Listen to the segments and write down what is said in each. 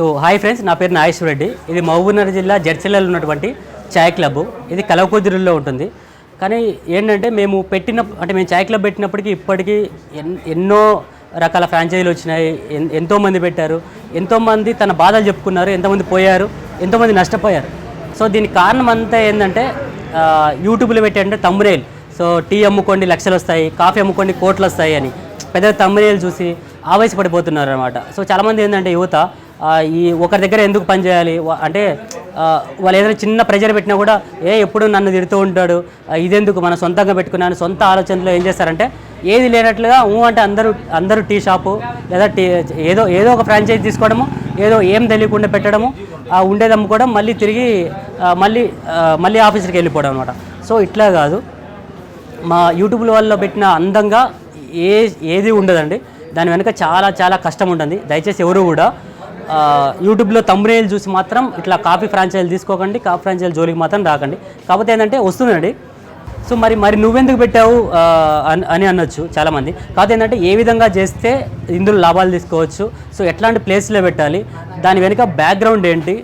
So hi friends నా పేరు నాగేశ్వర రెడ్డి. ఇది మహబూబ్నగర్ జిల్లా జడ్చెల్లెలో ఉన్నటువంటి చాయ్ క్లబ్. ఇది కలవకుదురులో ఉంటుంది. కానీ ఏంటంటే మేము పెట్టిన అంటే మేము చాయ్ క్లబ్ పెట్టినప్పటికీ ఇప్పటికీ ఎన్ ఎన్నో రకాల ఫ్రాంచైజీలు వచ్చినాయి. ఎన్- ఎంతోమంది పెట్టారు. ఎంతోమంది తన బాధలు చెప్పుకున్నారు. ఎంతోమంది పోయారు. ఎంతోమంది నష్టపోయారు. సో దీనికి కారణం అంతా ఏంటంటే యూట్యూబ్లో పెట్టంటే తమ్మునేల్ సో టీ అమ్ముకోండి లక్షలు వస్తాయి. కాఫీ అమ్ముకోండి కోట్లు వస్తాయి అని. పెద్ద తమ్మునేలు చూసి ఆవేశపడిపోతున్నారు అనమాట సో చాలామంది ఏంటంటే యువత ఈ ఒకరి దగ్గర ఎందుకు పని చేయాలి? అంటే వాళ్ళు ఏదైనా చిన్న ప్రెజర్ పెట్టినా కూడా ఏ ఎప్పుడు నన్ను తిడుతూ ఉంటాడు? ఇదెందుకు? మన సొంతంగా పెట్టుకున్నాను సొంత ఆలోచనలో ఏం చేస్తారంటే ఏది లేనట్లుగా ఊ అంటే అందరూ అందరూ టీ షాపు లేదా టీ ఏదో ఏదో ఒక ఫ్రాంచైజ్ తీసుకోవడము ఏదో ఏం తెలియకుండా పెట్టడము ఆ ఉండేది అమ్ముకోవడం మళ్ళీ తిరిగి మళ్ళీ మళ్ళీ ఆఫీస్కి వెళ్ళిపోవడం అనమాట సో ఇట్లా కాదు. మా యూట్యూబ్లో వల్ల పెట్టిన అందంగా ఏ ఏది ఉండదండి. దాని వెనుక చాలా చాలా కష్టం ఉంటుంది. దయచేసి ఎవరు కూడా యూట్యూబ్లో తమ్మునేలు చూసి మాత్రం ఇట్లా కాఫీ ఫ్రాంచైజీలు తీసుకోకండి కాఫీ ఫ్రాంచైజీల జోలికి మాత్రం రాకండి. కాకపోతే ఏంటంటే వస్తుందండి సో మరి మరి నువ్వెందుకు పెట్టావు అని అని అనొచ్చు చాలామంది. కాకపోతే ఏంటంటే ఏ విధంగా చేస్తే ఇందులో లాభాలు తీసుకోవచ్చు? సో ఎట్లాంటి ప్లేస్లో పెట్టాలి? దాని వెనుక బ్యాక్గ్రౌండ్ ఏంటి?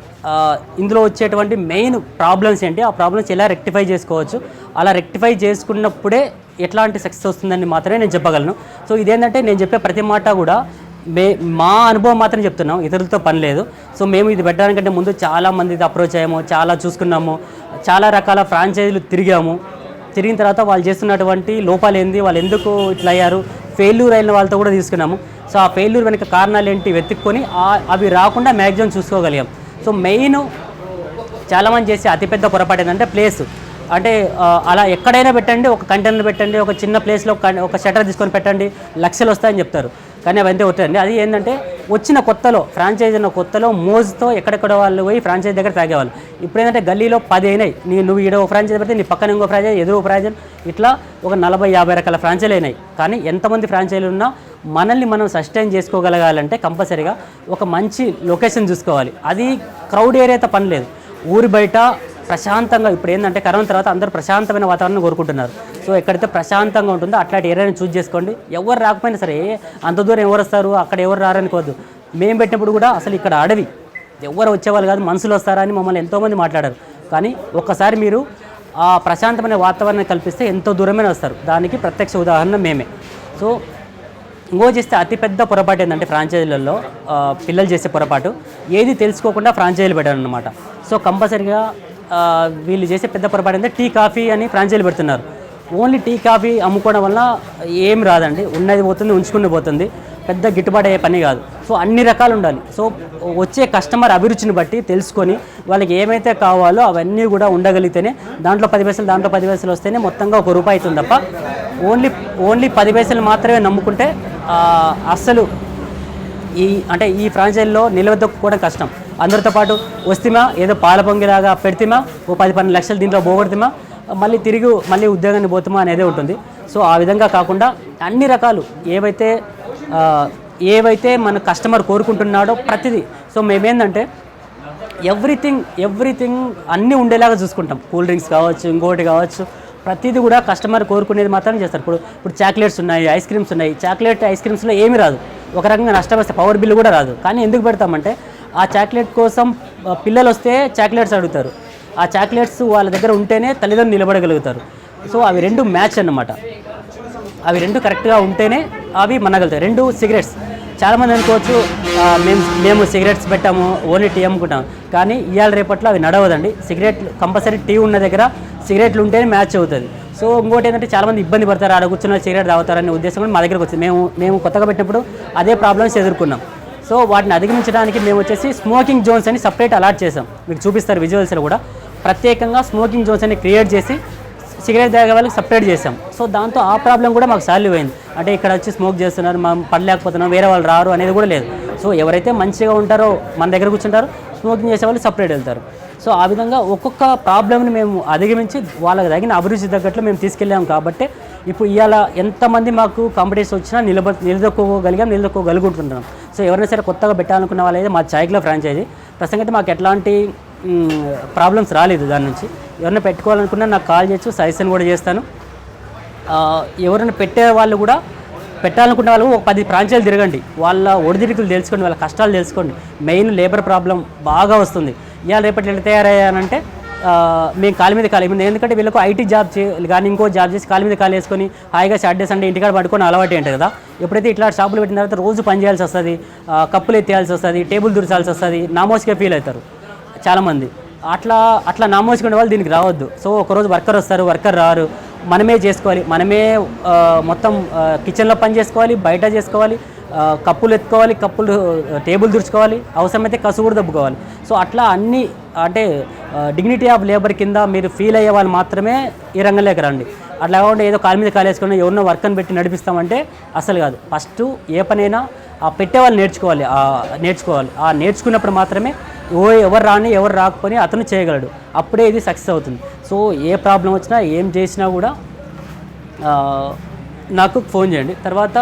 ఇందులో వచ్చేటువంటి మెయిన్ ప్రాబ్లమ్స్ ఏంటి? ఆ ప్రాబ్లమ్స్ ఎలా రెక్టిఫై చేసుకోవచ్చు? అలా రెక్టిఫై చేసుకున్నప్పుడే ఎట్లాంటి సక్సెస్ వస్తుందని మాత్రమే నేను చెప్పగలను. సో ఇదేంటంటే నేను చెప్పే ప్రతి మాట కూడా మే మా అనుభవం మాత్రం చెప్తున్నాం. ఇతరులతో పని లేదు. సో మేము ఇది పెట్టడానికంటే ముందు చాలా మంది అప్రోచ్ అయ్యాము. చాలా చూసుకున్నాము. చాలా రకాల ఫ్రాంచైజీలు తిరిగాము. తిరిగిన తర్వాత వాళ్ళు చేస్తున్నటువంటి లోపాలు ఏంది? వాళ్ళు ఎందుకు ఇట్లా అయ్యారు? ఫెయిల్యూర్ అయిన వాళ్ళతో కూడా తీసుకున్నాము. సో ఆ ఫెయిల్యూర్ వెనక కారణాలు ఏంటి? వెతుక్కొని అవి రాకుండా మ్యాక్సిమం చూసుకోగలిగాం. సో మెయిన్ చాలామంది చేసే అతిపెద్ద పొరపాటు ఏంటంటే ప్లేస్ అంటే అలా ఎక్కడైనా పెట్టండి ఒక కంటైనర్ పెట్టండి ఒక చిన్న ప్లేస్లో ఒక- ఒక షటర్ తీసుకొని పెట్టండి లక్షలు వస్తాయని చెప్తారు. కానీ అవన్నీ అవుతాయండి అది ఏంటంటే వచ్చిన కొత్తలో ఫ్రాంచైజ్ ఉన్న కొత్తలో మోజుతో ఎక్కడెక్కడ వాళ్ళు పోయి ఫ్రాంచైజ్ దగ్గర తాగేవాళ్ళు. ఇప్పుడు ఏంటంటే గల్లీలో పది అయినాయి. నీ నువ్వు ఈడ ఒక ఫ్రాంచైజీ పెడితే నీ పక్కన ఇంకో ఫ్రాంచైజ్ ఎదురు ఫ్రాంచైజ్ ఇట్లా ఒక నలభై యాభై రకాల ఫ్రాంచైజీలు అయినాయి. కానీ ఎంతమంది ఫ్రాంచైజీలు ఉన్నా మనల్ని మనం సస్టైన్ చేసుకోగలగాలంటే కంపల్సరీగా ఒక మంచి లొకేషన్ చూసుకోవాలి. అది క్రౌడ్ ఏరియాతో పని లేదు. ఊరి బయట ప్రశాంతంగా ఇప్పుడు ఏంటంటే కరోనా తర్వాత అందరూ ప్రశాంతమైన వాతావరణం కోరుకుంటున్నారు. సో ఎక్కడైతే ప్రశాంతంగా ఉంటుందో అట్లాంటి ఏరియాని చూజ్ చేసుకోండి. ఎవరు రాకపోయినా సరే అంత దూరం ఎవరు వస్తారు అక్కడ ఎవరు రారనుకోవద్దు మేము పెట్టినప్పుడు కూడా అసలు ఇక్కడ అడవి. ఎవరు వచ్చేవాళ్ళు కాదు మనుషులు వస్తారా అని మమ్మల్ని ఎంతోమంది మాట్లాడారు. కానీ ఒక్కసారి మీరు ఆ ప్రశాంతమైన వాతావరణం కల్పిస్తే ఎంతో దూరమైన వస్తారు. దానికి ప్రత్యక్ష ఉదాహరణ మేమే. సో ఇంకో చేస్తే అతిపెద్ద పొరపాటు ఏంటంటే ఫ్రాంచైజీలలో పిల్లలు చేసే పొరపాటు. ఏది తెలుసుకోకుండా ఫ్రాంచైజీలు పెట్టారు అనమాట సో కంపల్సరీగా వీళ్ళు చేసే పెద్ద పొరపాటు అంటే టీ కాఫీ అని ఫ్రాంచైజీలు పెడుతున్నారు. ఓన్లీ టీ కాఫీ అమ్ముకోవడం వల్ల ఏం రాదండి. ఉన్నది పోతుంది ఉంచుకుని పోతుంది. పెద్ద గిట్టుబాటు అయ్యే పని కాదు. సో అన్ని రకాలు ఉండాలి. సో వచ్చే కస్టమర్ అభిరుచిని బట్టి తెలుసుకొని వాళ్ళకి ఏమైతే కావాలో అవన్నీ కూడా ఉండగలిగితేనే దాంట్లో పది పైసలు దాంట్లో పది పైసలు వస్తేనే మొత్తంగా ఒక రూపాయి అవుతుంది తప్ప ఓన్లీ ఓన్లీ పది పైసలు మాత్రమే నమ్ముకుంటే అస్సలు ఈ అంటే ఈ ఫ్రాంచైజీలో నిలబెట్టుకోవడం కష్టం. అందరితో పాటు వస్తేమా ఏదో పాల పొంగిలాగా పెడితేమా ఓ పది పన్నెండు లక్షలు దీంట్లో పోగొడితేమా మళ్ళీ తిరిగి మళ్ళీ ఉద్యోగాన్ని పోతామా అనేది ఉంటుంది. సో ఆ విధంగా కాకుండా అన్ని రకాలు ఏవైతే ఏవైతే మన కస్టమర్ కోరుకుంటున్నాడో ప్రతిదీ. సో మేమేందంటే ఎవ్రీథింగ్ ఎవ్రీథింగ్ అన్నీ ఉండేలాగా చూసుకుంటాం. కూల్ డ్రింక్స్ కావచ్చు ఇంకోటి కావచ్చు ప్రతిదీ కూడా కస్టమర్ కోరుకునేది మాత్రం చేస్తారు. ఇప్పుడు ఇప్పుడు చాక్లెట్స్ ఉన్నాయి ఐస్ క్రీమ్స్ ఉన్నాయి. చాక్లెట్ ఐస్ క్రీమ్స్లో ఏమి రాదు. ఒక రకంగా నష్టం వస్తే పవర్ బిల్ కూడా రాదు. కానీ ఎందుకు పెడతామంటే ఆ చాక్లెట్ కోసం పిల్లలు వస్తే చాక్లెట్స్ అడుగుతారు. ఆ చాక్లెట్స్ వాళ్ళ దగ్గర ఉంటేనే తల్లిదండ్రులు నిలబడగలుగుతారు. సో అవి రెండు మ్యాచ్ అన్నమాట. అవి రెండు కరెక్ట్గా ఉంటేనే అవి మనగలుగుతాయి. రెండు సిగరెట్స్ చాలామంది అనుకోవచ్చు మేము మేము సిగరెట్స్ పెట్టాము ఓన్లీ టీ అమ్ముకుంటాం. కానీ ఇవాళ రేపట్లో అవి నడవదండి. సిగరెట్ కంపల్సరీ టీ ఉన్న దగ్గర సిగరెట్లు ఉంటేనే మ్యాచ్ అవుతుంది. సో ఇంకోటి ఏంటంటే చాలామంది ఇబ్బంది పడతారు ఆడ కూర్చున్న సిగరెట్ తాగుతారనే ఉద్దేశం కూడా మా దగ్గరకు వచ్చింది. మేము మేము కొత్తగా పెట్టినప్పుడు అదే ప్రాబ్లమ్స్ ఎదుర్కొన్నాం. సో వాటిని అధిగమించడానికి మేము వచ్చేసి స్మోకింగ్ జోన్స్ అని సపరేట్ అలాట్ చేసాం మీకు చూపిస్తారు విజువల్స్లో కూడా. ప్రత్యేకంగా స్మోకింగ్ జోన్స్ అని క్రియేట్ చేసి సిగరెట్ తాగే వాళ్ళకి సపరేట్ చేసాం సో దాంతో ఆ ప్రాబ్లం కూడా మాకు సాల్వ్ అయింది. అంటే ఇక్కడ వచ్చి స్మోక్ చేస్తున్నారు మనం పడలేకపోతున్నాం వేరే వాళ్ళు రారు అనేది కూడా లేదు. సో ఎవరైతే మంచిగా ఉంటారో మన దగ్గర కూర్చుంటారో స్మోకింగ్ చేసే వాళ్ళు సపరేట్ వెళ్తారు. సో ఆ విధంగా ఒక్కొక్క ప్రాబ్లమ్ని మేము అధిగమించి వాళ్ళకి తగిన అభిరుచి తగ్గట్లు మేము తీసుకెళ్ళాము కాబట్టి ఇప్పుడు ఇవాళ ఎంతమంది మాకు కాంపిటీషన్ వచ్చినా నిలబ నిలదొక్కోగలిగాం నిలదొక్కోగలుగుతుంటున్నాం సో ఎవరైనా సరే కొత్తగా పెట్టాలనుకున్న వాళ్ళైతే మా చాయ్లో ఫ్రాంచైజీ. ప్రస్తుతం అయితే మాకు ఎట్లాంటి ప్రాబ్లమ్స్ రాలేదు దాని నుంచి. ఎవరైనా పెట్టుకోవాలనుకున్నా నాకు కాల్ చేయొచ్చు సజెషన్ కూడా చేస్తాను. ఎవరైనా పెట్టే వాళ్ళు కూడా పెట్టాలనుకున్న వాళ్ళు ఒక పది ప్రాంతాలు తిరగండి. వాళ్ళ ఒడిదిరికులు తెలుసుకోండి వాళ్ళ కష్టాలు తెలుసుకోండి. మెయిన్ లేబర్ ప్రాబ్లం బాగా వస్తుంది. ఇవాళ రేపటి ఎట్లా తయారయ్యానంటే మేము కాలు మీద కాలు ఇప్పుడు ఎందుకంటే వీళ్ళకు ఐటీ జాబ్ చే కానీ ఇంకో జాబ్ చేసి కాలు మీద కాలు వేసుకొని హాయిగా సాటర్డే సండే ఇంటికాడ పడుకొని అలవాటు ఏంటి కదా? ఎప్పుడైతే ఇట్లా షాపులు పెట్టిన తర్వాత రోజు పని చేయాల్సి వస్తుంది కప్పులు ఎత్తేయాల్సి వస్తుంది టేబుల్ దురచాల్సి వస్తుంది నామోస్గా ఫీల్ అవుతారు చాలామంది. అట్లా అట్లా నామోసుకునే వాళ్ళు దీనికి రావద్దు. సో ఒకరోజు వర్కర్ వస్తారు వర్కర్ రారు. మనమే చేసుకోవాలి మనమే మొత్తం కిచెన్లో పని చేసుకోవాలి బయట చేసుకోవాలి. కప్పులు ఎత్తుకోవాలి కప్పులు టేబుల్ దుడుచుకోవాలి అవసరమైతే కసు కూడా దబ్బుకోవాలి. సో అట్లా అన్ని అంటే డిగ్నిటీ ఆఫ్ లేబర్ కింద మీరు ఫీల్ అయ్యే వాళ్ళు మాత్రమే ఈ రంగంలోకి రండి. అట్లా కాకుండా ఏదో కాలు మీద కాలేసుకుని వేసుకొని ఎవరినో వర్కర్ని పెట్టి నడిపిస్తామంటే అసలు కాదు. ఫస్ట్ ఏ పనైనా ఆ పెట్టే వాళ్ళు నేర్చుకోవాలి నేర్చుకోవాలి. ఆ నేర్చుకున్నప్పుడు మాత్రమే ఓ ఎవరు రాని ఎవరు రాకపోని అతను చేయగలడు. అప్పుడే ఇది సక్సెస్ అవుతుంది. సో ఏ ప్రాబ్లం వచ్చినా ఏం చేసినా కూడా నాకు ఫోన్ చేయండి. తర్వాత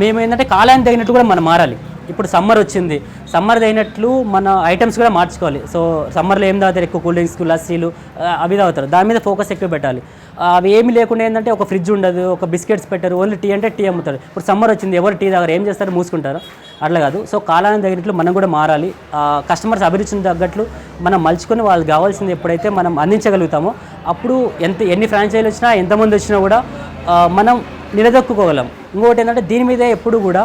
మేము ఏంటంటే కాలానికి తగినట్టు కూడా మనం మారాలి. ఇప్పుడు సమ్మర్ వచ్చింది. సమ్మర్ తగినట్లు మన ఐటమ్స్ కూడా మార్చుకోవాలి. సో సమ్మర్లో ఏం తాగుతారు? ఎక్కువ కూల్ డ్రింక్స్ లస్సీలు అవి తాగుతారు. దాని మీద ఫోకస్ ఎక్కువ పెట్టాలి. అవి ఏమి లేకుండా ఏంటంటే ఒక ఫ్రిడ్జ్ ఉండదు ఒక బిస్కెట్స్ పెట్టారు ఓన్లీ టీ అంటే టీ అమ్ముతారు. ఇప్పుడు సమ్మర్ వచ్చింది ఎవరు టీ తాగరు ఏం చేస్తారు? మూసుకుంటారు. అట్లా కాదు. సో కాలానికి తగినట్లు మనం కూడా మారాలి. కస్టమర్స్ అభిరుచిని తగ్గట్లు మనం మలుచుకొని వాళ్ళకి కావాల్సింది ఎప్పుడైతే మనం అందించగలుగుతామో అప్పుడు ఎంత ఎన్ని ఫ్రాంచైజీలు వచ్చినా ఎంతమంది వచ్చినా కూడా మనం నిలదొక్కుకోగలం. ఇంకొకటి ఏంటంటే దీని మీదే ఎప్పుడు కూడా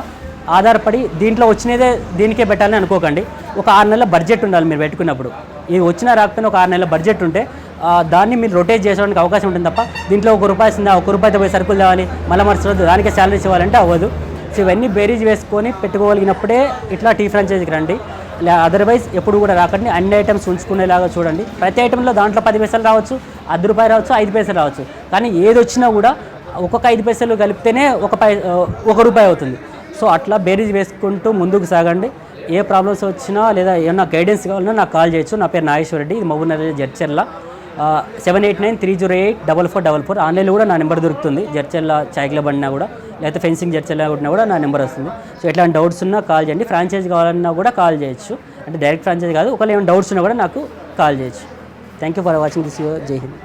ఆధారపడి దీంట్లో వచ్చినదే దీనికే పెట్టాలని అనుకోకండి. ఒక ఆరు నెలల బడ్జెట్ ఉండాలి మీరు పెట్టుకున్నప్పుడు. ఇది వచ్చినా రాకపోయినా ఒక ఆరు నెలల బడ్జెట్ ఉంటే దాన్ని మీరు రొటేట్ చేసుకోవడానికి అవకాశం ఉంటుంది తప్ప దీంట్లో ఒక రూపాయి వస్తుందా ఒక రూపాయితో పోయి సరుకులు తేవాలి మళ్ళీ మరుసటి దానికే శాలరీస్ ఇవ్వాలంటే అవ్వదు. సో ఇవన్నీ బేరీజ్ వేసుకొని పెట్టుకోగలిగినప్పుడే ఇట్లా టీ ఫ్రాంచైజీకి రండి. లే అదర్వైజ్ ఎప్పుడు కూడా రాకండి. అన్ని ఐటమ్స్ ఉంచుకునేలాగా చూడండి. ప్రతి ఐటెంలో దాంట్లో పది పైసలు రావచ్చు అర్ధ రూపాయి రావచ్చు ఐదు పైసలు రావచ్చు. కానీ ఏది వచ్చినా కూడా ఒక్కొక్క ఐదు పైసలు కలిపితేనే ఒక పై ఒక రూపాయి అవుతుంది. సో అట్లా బేరీజ్ వేసుకుంటూ ముందుకు సాగండి. ఏ ప్రాబ్లమ్స్ వచ్చినా లేదా ఏమన్నా గైడెన్స్ కావాలన్నా నాకు కాల్ చేయొచ్చు. నా పేరు నాగేశ్వర రెడ్డి ఇది Mahabubnagar Jadcherla. Seven eight nine three zero eight double four double four ఆన్లైన్లో కూడా నా నెంబర్ దొరుకుతుంది. జడ్చర్ల చాయ్ క్లబ్ అన్నా కూడా లేకపోతే ఫెన్సింగ్ జడ్చర్ల ఉన్నా కూడా నా నెంబర్ వస్తుంది. సో ఎట్లాంటి డౌట్స్ ఉన్నా కాల్ చేయండి. ఫ్రాంచైజ్ కావాలన్నా కూడా కాల్ చేయొచ్చు. అంటే డైరెక్ట్ ఫ్రాంచైజ్ కాదు. ఒకవేళ ఏమైనా డౌట్స్ ఉన్నా కూడా నాకు కాల్ చేయొచ్చు. Thank you for watching this you Jai Hind